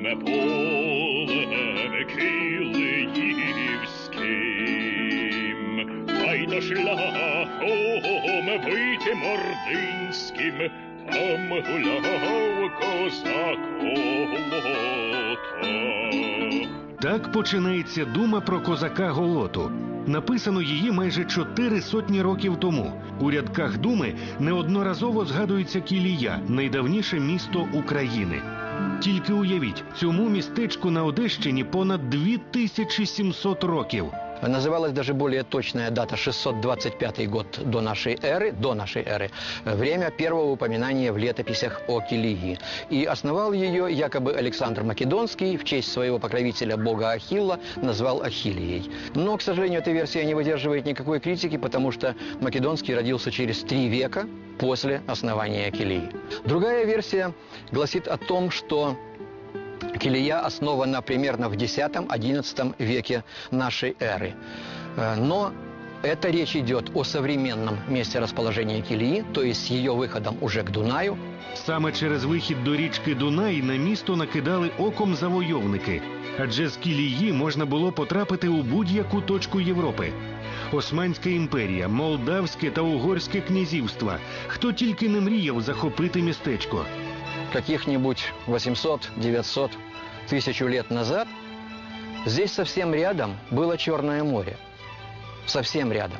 полем, полем килиївським, Ай та шляхом вийти мординським, там гуляв козак. Так починається дума про козака Голоту. Написано її майже чотири сотні років тому. У рядках думи неодноразово згадується Кілія, найдавніше місто України. Тільки уявіть, цьому містечку на Одещині понад 2700 років. Называлась даже более точная дата 625 год до нашей эры, до нашей эры, время первого упоминания в летописях о Килигии. И основал ее якобы Александр Македонский в честь своего покровителя бога Ахилла назвал Ахиллией. Но, к сожалению, эта версия не выдерживает никакой критики, потому что Македонский родился через три века после основания Килии. Другая версия гласит о том, что Килия основана примерно в X-XI веке нашей эры. Э, Но это речь идет о современном месте расположения Килии, то есть с ее выходом уже к Дунаю. Саме через вихід до річки Дунай на місто накидали оком завойовники, адже з Кілії можна було потрапити у будь-яку точку Європи. Османська імперія, Молдавське та Угорське князівства. Хто тільки не мріяв захопити містечко. Каких-нибудь 800-900 тысячу лет назад здесь совсем рядом было Черное море. Совсем рядом.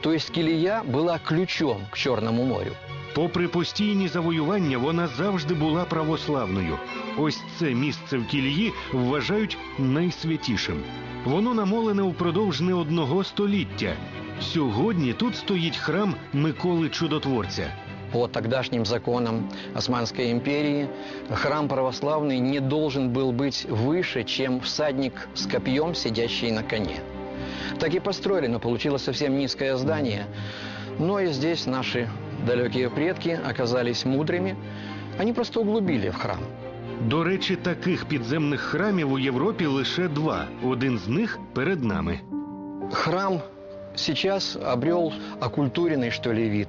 То есть Килия была ключом к Черному морю. Попри постійні завоювання, вона завжди була православною. Ось це місце в Кілії вважають найсвятішим. Воно намолене впродовж не одного століття. Сьогодні тут стоїть храм Миколи Чудотворця. По тогдашним законам Османской империи храм православный не должен был быть выше, чем всадник с копьем, сидящий на коне. Так и построили, но получилось совсем низкое здание. Но и здесь наши далекие предки оказались мудрыми. Они просто углубили в храм. До речі, таких підземних храмів у Європі лише два. Один з них перед нами. Храм сейчас обрел окультуренный, что ли, вид.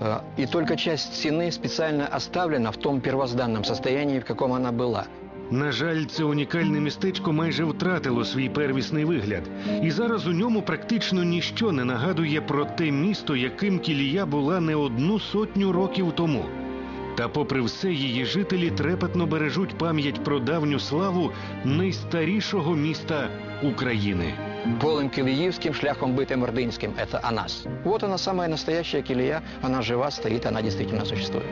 Э, И только часть стены специально оставлена в том первозданном состоянии, в каком она была. На жаль, це унікальне містечко майже втратило свій первісний вигляд, і зараз у ньому практично ніщо не нагадує про те місто, яким Кілія була не одну сотню років тому. Та, попри все, її жителі трепетно бережуть пам'ять про давню славу найстарішого міста України. Полым Килиевским, шляхом бытым Ордынским – это о нас. Вот она самая настоящая Килия, она жива, стоит, она действительно существует.